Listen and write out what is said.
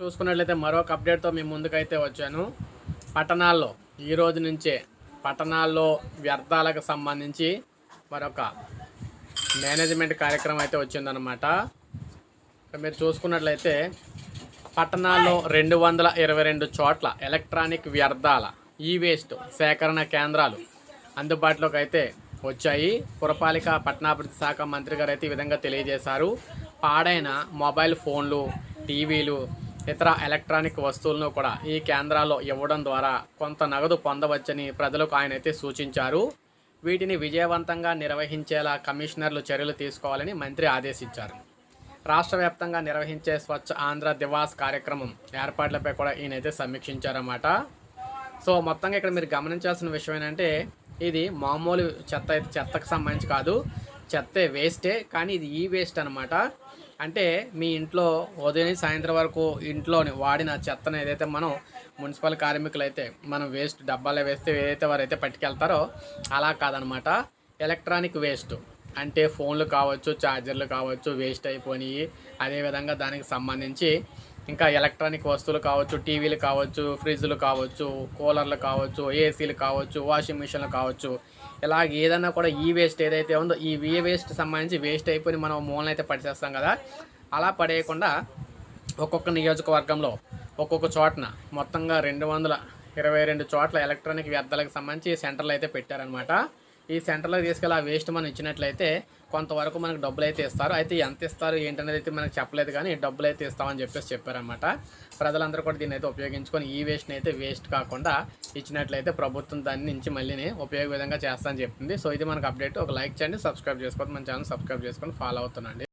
చూసుకున్నట్లయితే మరొక అప్డేట్తో మీ ముందుకైతే వచ్చాను. పట్టణాల్లో ఈ రోజు నుంచే పట్టణాల్లో వ్యర్థాలకు సంబంధించి మరొక మేనేజ్మెంట్ కార్యక్రమం అయితే వచ్చిందనమాట మీరు చూసుకున్నట్లయితే పట్టణాల్లో రెండు వందల ఇరవై రెండు చోట్ల ఎలక్ట్రానిక్ వ్యర్థాల ఈ వేస్ట్ సేకరణ కేంద్రాలు అందుబాటులోకి అయితే వచ్చాయి. పురపాలిక పట్టణాభివృద్ధి శాఖ మంత్రి గారు అయితే ఈ విధంగా తెలియజేశారు. పాడైన మొబైల్ ఫోన్లు టీవీలు ఇతర ఎలక్ట్రానిక్ వస్తువులను కూడా ఈ కేంద్రాల్లో ఇవ్వడం ద్వారా కొంత నగదు పొందవచ్చని ప్రజలకు ఆయన అయితే సూచించారు. వీటిని విజయవంతంగా నిర్వహించేలా కమిషనర్లు చర్యలు తీసుకోవాలని మంత్రి ఆదేశించారు. రాష్ట్ర వ్యాప్తంగా నిర్వహించే స్వచ్ఛ ఆంధ్ర దివాస్ కార్యక్రమం ఏర్పాట్లపై కూడా ఈయనైతే సమీక్షించారన్నమాట. సో మొత్తంగా ఇక్కడ మీరు గమనించాల్సిన విషయం ఏంటంటే ఇది మామూలు చెత్త అయితే చెత్తకు సంబంధించి కాదు చెత్తే వేస్టే కానీ ఇది ఈ వేస్ట్ అనమాట అంటే మీ ఇంట్లో ఉదయం సాయంత్రం వరకు ఇంట్లోని వాడిన చెత్తను ఏదైతే మనం మున్సిపల్ కార్మికులు అయితే మనం వేస్ట్ డబ్బాలో వేస్తే ఏదైతే వారు అయితే పట్టుకెళ్తారో అలా కాదనమాట. ఎలక్ట్రానిక్ వేస్ట్ అంటే ఫోన్లు కావచ్చు ఛార్జర్లు కావచ్చు వేస్ట్ అయిపోయినాయి అదేవిధంగా దానికి సంబంధించి ఇంకా ఎలక్ట్రానిక్ వస్తువులు కావచ్చు టీవీలు కావచ్చు ఫ్రిడ్జ్లు కావచ్చు కూలర్లు కావచ్చు ఏసీలు కావచ్చు వాషింగ్ మిషన్లు కావచ్చు. ఇలా ఏదైనా కూడా ఈ వేస్ట్ ఏదైతే ఉందో ఈ వీ వేస్ట్ సంబంధించి వేస్ట్ అయిపోయి మనం మూలన అయితే పడిచేస్తాం కదా. అలా పడేయకుండా ఒక్కొక్క నియోజకవర్గంలో ఒక్కొక్క చోటన మొత్తంగా రెండు వందల ఇరవై రెండు చోట్ల ఎలక్ట్రానిక్ వ్యర్థాలకు సంబంధించి సెంటర్లు అయితే పెట్టారనమాట ఈ సెంటర్లో తీసుకెళ్ళి ఆ వేస్ట్ మనం ఇచ్చినట్లయితే కొంతవరకు మనకు డబ్బులు అయితే ఇస్తారు. అయితే ఎంత ఇస్తారు ఏంటనేది అయితే మనకు చెప్పలేదు కానీ డబ్బులు అయితే ఇస్తామని చెప్పేసి చెప్పారనమాట ప్రజలందరూ కూడా దీన్ని అయితే ఉపయోగించుకొని ఈ వేస్ట్ని అయితే వేస్ట్ కాకుండా ఇచ్చినట్లయితే ప్రభుత్వం దాని నుంచి మళ్ళీ ఉపయోగ విధంగా చేస్తామని చెప్తుంది సో ఇది మనకు అప్డేట్. ఒక లైక్ చేయండి సబ్స్క్రైబ్ చేసుకోండి మన ఛానల్ సబ్స్క్రైబ్ చేసుకొని ఫాలో అవుతున్నాండి